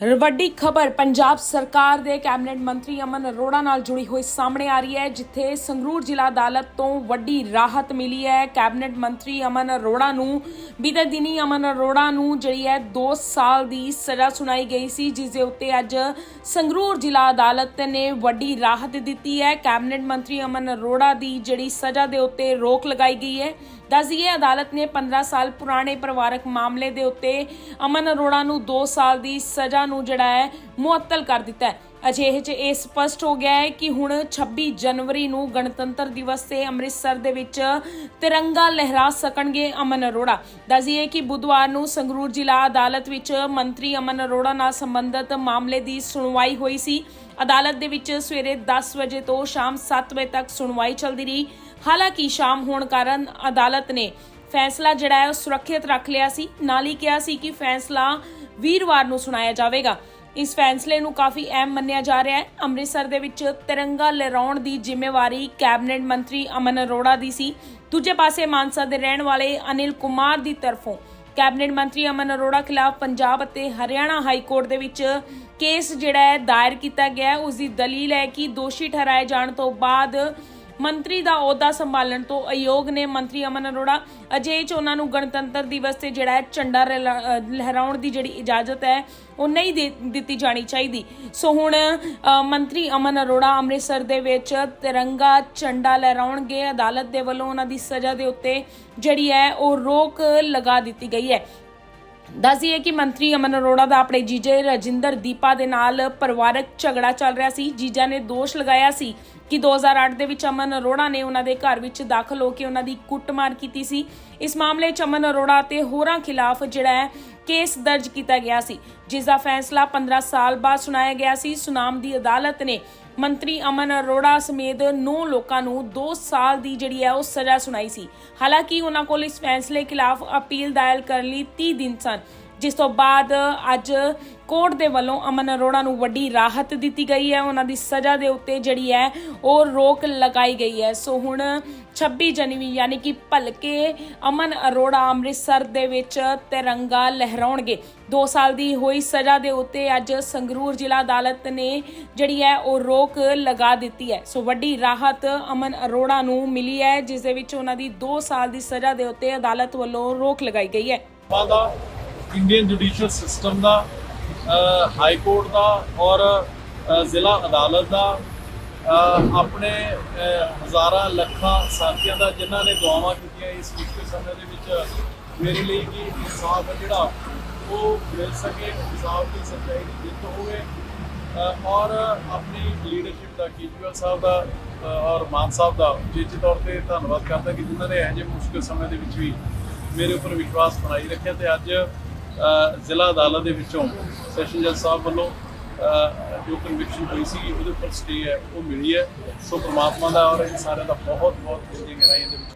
ਵੱਡੀ ਖਬਰ ਪੰਜਾਬ ਸਰਕਾਰ ਦੇ ਕੈਬਨਿਟ ਮੰਤਰੀ ਅਮਨ ਅਰੋੜਾ ਨਾਲ ਜੁੜੀ ਹੋਈ ਸਾਹਮਣੇ ਆ ਰਹੀ ਹੈ, ਜਿੱਥੇ ਸੰਗਰੂਰ ਜ਼ਿਲ੍ਹਾ ਅਦਾਲਤ ਤੋਂ ਵੱਡੀ ਰਾਹਤ ਮਿਲੀ ਹੈ। ਕੈਬਨਿਟ ਮੰਤਰੀ ਅਮਨ ਅਰੋੜਾ ਨੂੰ, ਬੀਤੇ ਦਿਨੀ ਅਮਨ ਅਰੋੜਾ ਨੂੰ ਜਿਹੜੀ ਹੈ 2 ਸਾਲ ਦੀ ਸਜ਼ਾ ਸੁਣਾਈ ਗਈ ਸੀ ਜਿਸ ਦੇ ਉੱਤੇ ਅੱਜ ਸੰਗਰੂਰ ਜ਼ਿਲ੍ਹਾ ਅਦਾਲਤ ਨੇ ਵੱਡੀ ਰਾਹਤ ਦਿੱਤੀ ਹੈ। ਕੈਬਨਿਟ ਮੰਤਰੀ ਅਮਨ ਅਰੋੜਾ ਦੀ ਜਿਹੜੀ ਸਜ਼ਾ ਦੇ ਉੱਤੇ ਰੋਕ ਲਗਾਈ ਗਈ ਹੈ। ਦੱਸੀਏ ਅਦਾਲਤ ਨੇ 15 ਸਾਲ ਪੁਰਾਣੇ ਪਰਿਵਾਰਕ ਮਾਮਲੇ ਦੇ ਉੱਤੇ ਅਮਨ ਅਰੋੜਾ ਨੂੰ 2 ਸਾਲ ਦੀ ਸਜ਼ਾ ਨੂੰ ਜਿਹੜਾ ਹੈ ਮੁਅੱਤਲ ਕਰ ਦਿੱਤਾ ਹੈ। ਅਜਿਹੇ 'ਚ ਇਹ ਸਪਸ਼ਟ ਹੋ ਗਿਆ ਹੈ ਕਿ ਹੁਣ 26 ਜਨਵਰੀ ਨੂੰ ਗਣਤੰਤਰ ਦਿਵਸ ਤੇ ਅੰਮ੍ਰਿਤਸਰ ਦੇ ਵਿੱਚ ਤਿਰੰਗਾ ਲਹਿਰਾ ਸਕਣਗੇ ਅਮਨ ਅਰੋੜਾ। ਦੱਸੀਏ ਕਿ ਬੁੱਧਵਾਰ ਨੂੰ ਸੰਗਰੂਰ ਜ਼ਿਲ੍ਹਾ ਅਦਾਲਤ ਵਿੱਚ ਮੰਤਰੀ ਅਮਨ ਅਰੋੜਾ ਨਾਲ ਸੰਬੰਧਿਤ ਮਾਮਲੇ ਦੀ ਸੁਣਵਾਈ ਹੋਈ ਸੀ। ਅਦਾਲਤ ਦੇ ਵਿੱਚ ਸਵੇਰੇ 10 ਵਜੇ ਤੋਂ ਸ਼ਾਮ 7 ਵਜੇ ਤੱਕ ਸੁਣਵਾਈ ਚੱਲਦੀ ਰਹੀ। ਹਾਲਾਂਕਿ ਸ਼ਾਮ ਹੋਣ ਕਾਰਨ ਅਦਾਲਤ ਨੇ ਫੈਸਲਾ ਜਿਹੜਾ ਹੈ ਉਹ ਸੁਰੱਖਿਅਤ ਰੱਖ ਲਿਆ ਸੀ। ਨਾਲ ਹੀ ਕਿਹਾ ਸੀ ਕਿ ਫੈਸਲਾ ਵੀਰਵਾਰ ਨੂੰ ਸੁਣਾਇਆ ਜਾਵੇਗਾ। ਇਸ ਫੈਸਲੇ ਨੂੰ ਕਾਫੀ ਅਹਿਮ ਮੰਨਿਆ ਜਾ ਰਿਹਾ ਹੈ। ਅੰਮ੍ਰਿਤਸਰ ਦੇ ਵਿੱਚ ਤਿਰੰਗਾ ਲਹਿਰਾਉਣ ਦੀ ਜ਼ਿੰਮੇਵਾਰੀ ਕੈਬਨਿਟ ਮੰਤਰੀ ਅਮਨ ਅਰੋੜਾ ਦੀ ਸੀ। ਦੂਜੇ ਪਾਸੇ ਮਾਨਸਾ ਦੇ ਰਹਿਣ ਵਾਲੇ ਅਨਿਲ ਕੁਮਾਰ ਦੀ ਤਰਫੋਂ ਕੈਬਨਿਟ ਮੰਤਰੀ ਅਮਨ ਅਰੋੜਾ ਖਿਲਾਫ ਪੰਜਾਬ ਅਤੇ ਹਰਿਆਣਾ ਹਾਈ ਕੋਰਟ ਦੇ ਵਿੱਚ ਕੇਸ ਜਿਹੜਾ ਹੈ ਦਾਇਰ ਕੀਤਾ ਗਿਆ ਉਸ ਦੀ ਦਲੀਲ ਹੈ ਕਿ ਦੋਸ਼ੀ ਠਹਿਰਾਏ ਜਾਣ ਤੋਂ ਬਾਅਦ ਮੰਤਰੀ ਦਾ ਅਹੁਦਾ ਸੰਭਾਲਣ ਤੋਂ ਅਯੋਗ ਨੇ ਮੰਤਰੀ ਅਮਨ ਅਰੋੜਾ। ਅਜੇ ਚ ਉਹਨਾਂ ਨੂੰ ਗਣਤੰਤਰ ਦਿਵਸ ਤੇ ਜਿਹੜਾ ਹੈ ਝੰਡਾ ਰਲਾ- ਲਹਿਰਾਉਣ ਦੀ ਜਿਹੜੀ ਇਜਾਜ਼ਤ ਹੈ ਉਹ ਨਹੀਂ ਦੇ- ਦਿੱਤੀ ਜਾਣੀ ਚਾਹੀਦੀ। ਸੋ ਹੁਣ ਮੰਤਰੀ ਅਮਨ ਅਰੋੜਾ ਅੰਮ੍ਰਿਤਸਰ ਦੇ ਵਿੱਚ ਤਿਰੰਗਾ ਝੰਡਾ ਲਹਿਰਾਉਣਗੇ। ਅਦਾਲਤ ਦੇ ਵੱਲੋਂ ਉਹਨਾਂ ਦੀ ਸਜ਼ਾ ਦੇ ਉੱਤੇ ਜਿਹੜੀ ਹੈ ਉਹ ਰੋਕ ਲਗਾ ਦਿੱਤੀ ਗਈ ਹੈ। ਦੱਸਦੀਏ ਕਿ ਮੰਤਰੀ ਅਮਨ ਅਰੋੜਾ ਦਾ ਆਪਣੇ ਜੀਜੇ ਰਜਿੰਦਰ ਦੀਪਾ ਦੇ ਨਾਲ ਪਰਿਵਾਰਕ ਝਗੜਾ ਚੱਲ ਰਿਹਾ ਸੀ। ਜੀਜਾ ਨੇ ਦੋਸ਼ ਲਗਾਇਆ ਸੀ ਕਿ 2008 ਦੇ ਵਿੱਚ ਅਮਨ ਅਰੋੜਾ ਨੇ ਉਹਨਾਂ ਦੇ ਘਰ ਵਿੱਚ ਦਾਖਲ ਹੋ ਕੇ ਉਹਨਾਂ ਦੀ ਕੁੱਟਮਾਰ ਕੀਤੀ ਸੀ। ਇਸ ਮਾਮਲੇ 'ਚ ਅਮਨ ਅਰੋੜਾ ਤੇ ਹੋਰਾਂ ਖਿਲਾਫ ਜਿਹੜਾ ਹੈ ਕੇਸ ਦਰਜ ਕੀਤਾ ਗਿਆ ਸੀ, ਜਿਸ ਦਾ ਫੈਸਲਾ 15 ਸਾਲ ਬਾਅਦ ਸੁਣਾਇਆ ਗਿਆ ਸੀ। ਸੁਨਾਮ ਦੀ ਅਦਾਲਤ ਨੇ ਮੰਤਰੀ ਅਮਨ ਅਰੋੜਾ ਸਮੇਤ 9 ਲੋਕਾਂ ਨੂੰ 2 ਸਾਲ ਦੀ ਜਿਹੜੀ ਹੈ ਉਹ ਸਜ਼ਾ ਸੁਣਾਈ ਸੀ। ਹਾਲਾਂਕਿ ਉਹਨਾਂ ਕੋਲ ਇਸ ਫੈਸਲੇ ਖਿਲਾਫ ਅਪੀਲ ਦਾਇਰ ਕਰਨ ਲਈ 30 ਦਿਨ ਸਨ। ਜਿਸ ਤੋਂ ਬਾਅਦ ਅੱਜ ਕੋਰਟ ਦੇ ਵੱਲੋਂ ਅਮਨ ਅਰੋੜਾ ਨੂੰ ਵੱਡੀ ਰਾਹਤ ਦਿੱਤੀ ਗਈ ਹੈ। ਉਹਨਾਂ ਦੀ ਸਜ਼ਾ ਦੇ ਉੱਤੇ ਜਿਹੜੀ ਹੈ, ਉਹ ਰੋਕ ਲਗਾਈ ਗਈ ਹੈ। ਸੋ ਹੁਣ 26 ਜਨਵਰੀ ਯਾਨੀ ਕਿ ਭਲਕੇ ਅਮਨ ਅਰੋੜਾ ਅੰਮ੍ਰਿਤਸਰ ਦੇ ਵਿੱਚ ਤਿਰੰਗਾ ਲਹਿਰਾਉਣਗੇ। 2 ਸਾਲ ਦੀ ਹੋਈ ਸਜ਼ਾ ਦੇ ਉੱਤੇ ਅੱਜ ਸੰਗਰੂਰ ਜ਼ਿਲ੍ਹਾ ਅਦਾਲਤ ਨੇ ਜਿਹੜੀ ਹੈ, ਉਹ ਰੋਕ ਲਗਾ ਦਿੱਤੀ ਹੈ। ਸੋ ਵੱਡੀ ਰਾਹਤ ਅਮਨ ਅਰੋੜਾ ਨੂੰ ਮਿਲੀ ਹੈ, ਜਿਸ ਦੇ ਵਿੱਚ ਉਹਨਾਂ ਦੀ 2 ਸਾਲ ਦੀ ਸਜ਼ਾ ਦੇ ਉੱਤੇ ਅਦਾਲਤ ਵੱਲੋਂ ਰੋਕ ਲਗਾਈ ਗਈ ਹੈ। ਇੰਡੀਅਨ ਜੁਡੀਸ਼ੀਅਲ ਸਿਸਟਮ ਦਾ ਹਾਈ ਕੋਰਟ ਦਾ ਔਰ ਜ਼ਿਲ੍ਹਾ ਅਦਾਲਤ ਦਾ ਆਪਣੇ ਹਜ਼ਾਰਾਂ ਲੱਖਾਂ ਸਾਥੀਆਂ ਦਾ ਜਿਨ੍ਹਾਂ ਨੇ ਦੁਆਵਾਂ ਕੀਤੀਆਂ ਇਸ ਮੁਸ਼ਕਲ ਸਮੇਂ ਦੇ ਵਿੱਚ, ਮੇਰੇ ਲਈ ਕਿ ਇਨਸਾਫ ਹੈ ਜਿਹੜਾ ਉਹ ਮਿਲ ਸਕੇ, ਇਨਸਾਫ ਦੀ ਸੱਚਾਈ ਦੀ ਜਿੱਤ ਹੋਵੇ ਔਰ ਆਪਣੀ ਲੀਡਰਸ਼ਿਪ ਦਾ, ਕੇਜਰੀਵਾਲ ਸਾਹਿਬ ਦਾ ਔਰ ਮਾਨ ਸਾਹਿਬ ਦਾ ਜਿੱਚ ਤੌਰ ਤੇ ਧੰਨਵਾਦ ਕਰਦਾ ਕਿ ਜਿਨ੍ਹਾਂ ਨੇ ਇਹੋ ਜਿਹੇ ਮੁਸ਼ਕਿਲ ਸਮੇਂ ਦੇ ਵਿੱਚ ਵੀ ਮੇਰੇ ਉੱਪਰ ਵਿਸ਼ਵਾਸ ਬਣਾਈ ਰੱਖਿਆ ਤੇ ਅੱਜ ਜ਼ਿਲ੍ਹਾ ਅਦਾਲਤ ਦੇ ਵਿੱਚੋਂ ਸੈਸ਼ਨ ਜੱਜ ਸਾਹਿਬ ਵੱਲੋਂ ਜੋ ਕਨਵਿਕਸ਼ਨ ਹੋਈ ਸੀ ਉਹਦੇ ਉੱਪਰ ਸਟੇ ਹੈ, ਉਹ ਮਿਲੀ ਹੈ। ਸੋ ਪ੍ਰਮਾਤਮਾ ਦਾ ਔਰ ਇਹ ਸਾਰਿਆਂ ਦਾ ਬਹੁਤ ਬਹੁਤ ਜਿੰਦਗੀ ਹੈ ਦੇ ਵਿੱਚ।